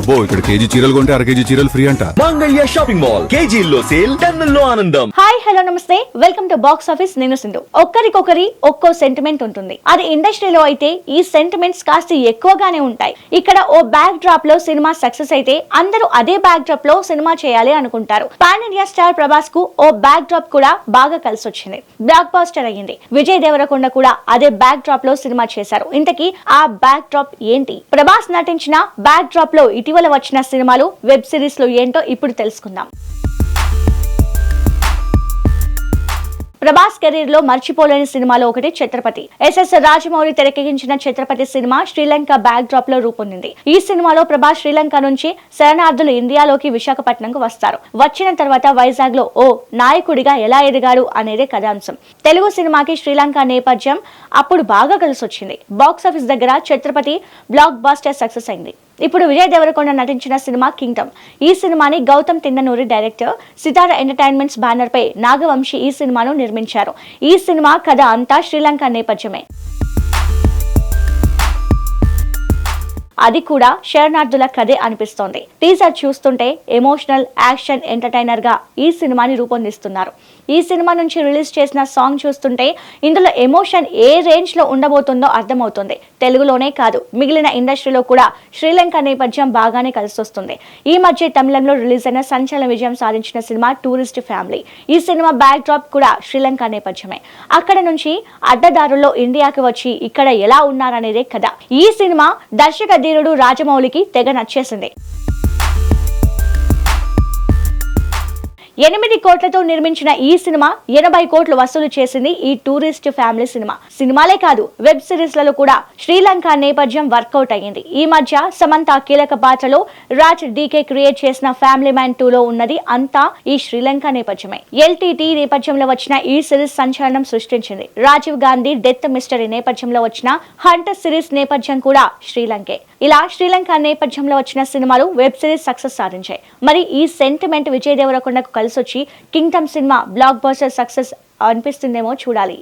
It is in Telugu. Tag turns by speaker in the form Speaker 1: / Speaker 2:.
Speaker 1: అబ్బో ఇక్కడ కేజీ చీరలు కొంటే అర కేజీ చీరలు ఫ్రీ అంట.
Speaker 2: Mangalya shopping mall. కేజీల్లో సేల్ టన్నుల్లో ఆనందం.
Speaker 3: హాయ్ హలో నమస్తే. Welcome to box office. నేను సింధు. ఒక్కరికొకరి ఒక్కో సెంటిమెంట్ ఉంటుంది. అది ఇండస్ట్రీలో అయితే ఈ సెంటిమెంట్స్ కాస్త ఎక్కువగానే ఉంటాయి. ఇక్కడ ఓ బ్యాక్ డ్రాప్లో సినిమా సక్సెస్ అయితే అందరూ అదే బ్యాక్ డ్రాప్లో సినిమా చేయాలి అనుకుంటారు. పాన్ ఇండియా స్టార్ ప్రభాస్కు ఓ బ్యాక్ డ్రాప్ కూడా బాగా కలిసి వచ్చింది బ్లాక్ బాస్టర్ అయ్యింది. విజయ్ దేవరకొండ కూడా అదే బ్యాక్ డ్రాప్లో సినిమా చేశారు. ఇంతకీ ఆ బ్యాక్ డ్రాప్ ఏంటి? ప్రభాస్ నటించిన బ్యాక్ డ్రాప్లో ఇటీవల వచ్చిన సినిమాలు వెబ్ సిరీస్లో ఏంటో ఇప్పుడు తెలుసుకుందాం. ప్రభాస్ కెరీర్లో మర్చిపోలేని సినిమాలో ఒకటి ఛత్రపతి. ఎస్ఎస్ రాజమౌళి తెరకెక్కించిన ఛత్రపతి సినిమా శ్రీలంక బ్యాక్ డ్రాప్లో రూపొందింది. ఈ సినిమాలో ప్రభాస్ శ్రీలంక నుంచి శరణార్థులు ఇండియాలోకి విశాఖపట్నంకు వస్తారు. వచ్చిన తర్వాత వైజాగ్లో ఓ నాయకుడిగా ఎలా ఎదిగాడు అనేదే కథాంశం. తెలుగు సినిమాకి శ్రీలంక నేపథ్యం అప్పుడు బాగా కలిసొచ్చింది. బాక్స్ ఆఫీస్ దగ్గర ఛత్రపతి బ్లాక్ బాస్టర్ సక్సెస్ అయింది. ఇప్పుడు విజయ్ దేవరకొండ నటించిన సినిమా కింగ్డమ్. ఈ సినిమాని Gautam Tinnanuri director Sithara entertainments banner పై నాగవంశి ఈ సినిమాను నిర్మించారు. ఈ సినిమా కథ అంతా శ్రీలంక నేపథ్యమే. అది కూడా శరణార్థుల కథే అనిపిస్తోంది. టీజర్ చూస్తుంటే ఎమోషనల్ యాక్షన్ ఎంటర్టైనర్గా ఈ సినిమాని రూపొందిస్తున్నారు. ఈ సినిమా నుంచి రిలీజ్ చేసిన సాంగ్ చూస్తుంటే ఇందులో ఎమోషన్ ఏ రేంజ్లో ఉండబోతుందో అర్థమవుతుంది. తెలుగులోనే కాదు మిగిలిన ఇండస్ట్రీలో కూడా శ్రీలంక నేపథ్యం బాగానే కలిసొస్తుంది. ఈ మధ్య తమిళంలో రిలీజ్ అయిన సంచలన విజయం సాధించిన సినిమా టూరిస్ట్ ఫ్యామిలీ. ఈ సినిమా బ్యాక్ డ్రాప్ కూడా శ్రీలంక నేపథ్యమే. అక్కడ నుంచి అడ్డదారుల్లో ఇండియాకి వచ్చి ఇక్కడ ఎలా ఉన్నారనేదే కథ. ఈ సినిమా దర్శక ధీరుడు రాజమౌళికి తెగ నచ్చేసింది. ఎనిమిది కోట్లతో నిర్మించిన ఈ సినిమా ఎనభై కోట్లు వసూలు చేసింది ఈ టూరిస్ట్ ఫ్యామిలీ సినిమా. సినిమాలే కాదు వెబ్ సిరీస్లలో కూడా శ్రీలంక నేపథ్యం వర్కౌట్ అయ్యింది. ఈ మధ్య సమంత కీలక పాత్రలో రాజ్ డీకే క్రియేట్ చేసిన ఫ్యామిలీ మ్యాన్ టూ లో ఉన్నది అంతా ఈ శ్రీలంక నేపథ్యమే. ఎల్టీటీ నేపథ్యంలో వచ్చిన ఈ సిరీస్ సంచలనం సృష్టించింది. రాజీవ్ గాంధీ డెత్ మిస్టరీ నేపథ్యంలో వచ్చిన హంటర్ సిరీస్ నేపథ్యం కూడా శ్రీలంకే. ఇలా శ్రీలంక నేపథ్యంలో వచ్చిన సినిమాలు వెబ్ సిరీస్ సక్సెస్ సాధించాయి. మరి ఈ సెంటిమెంట్ విజయ్ దేవరకొండకు కలిసొచ్చి Kingdom cinema blockbuster success అనిపిస్తుందేమో చూడాలి.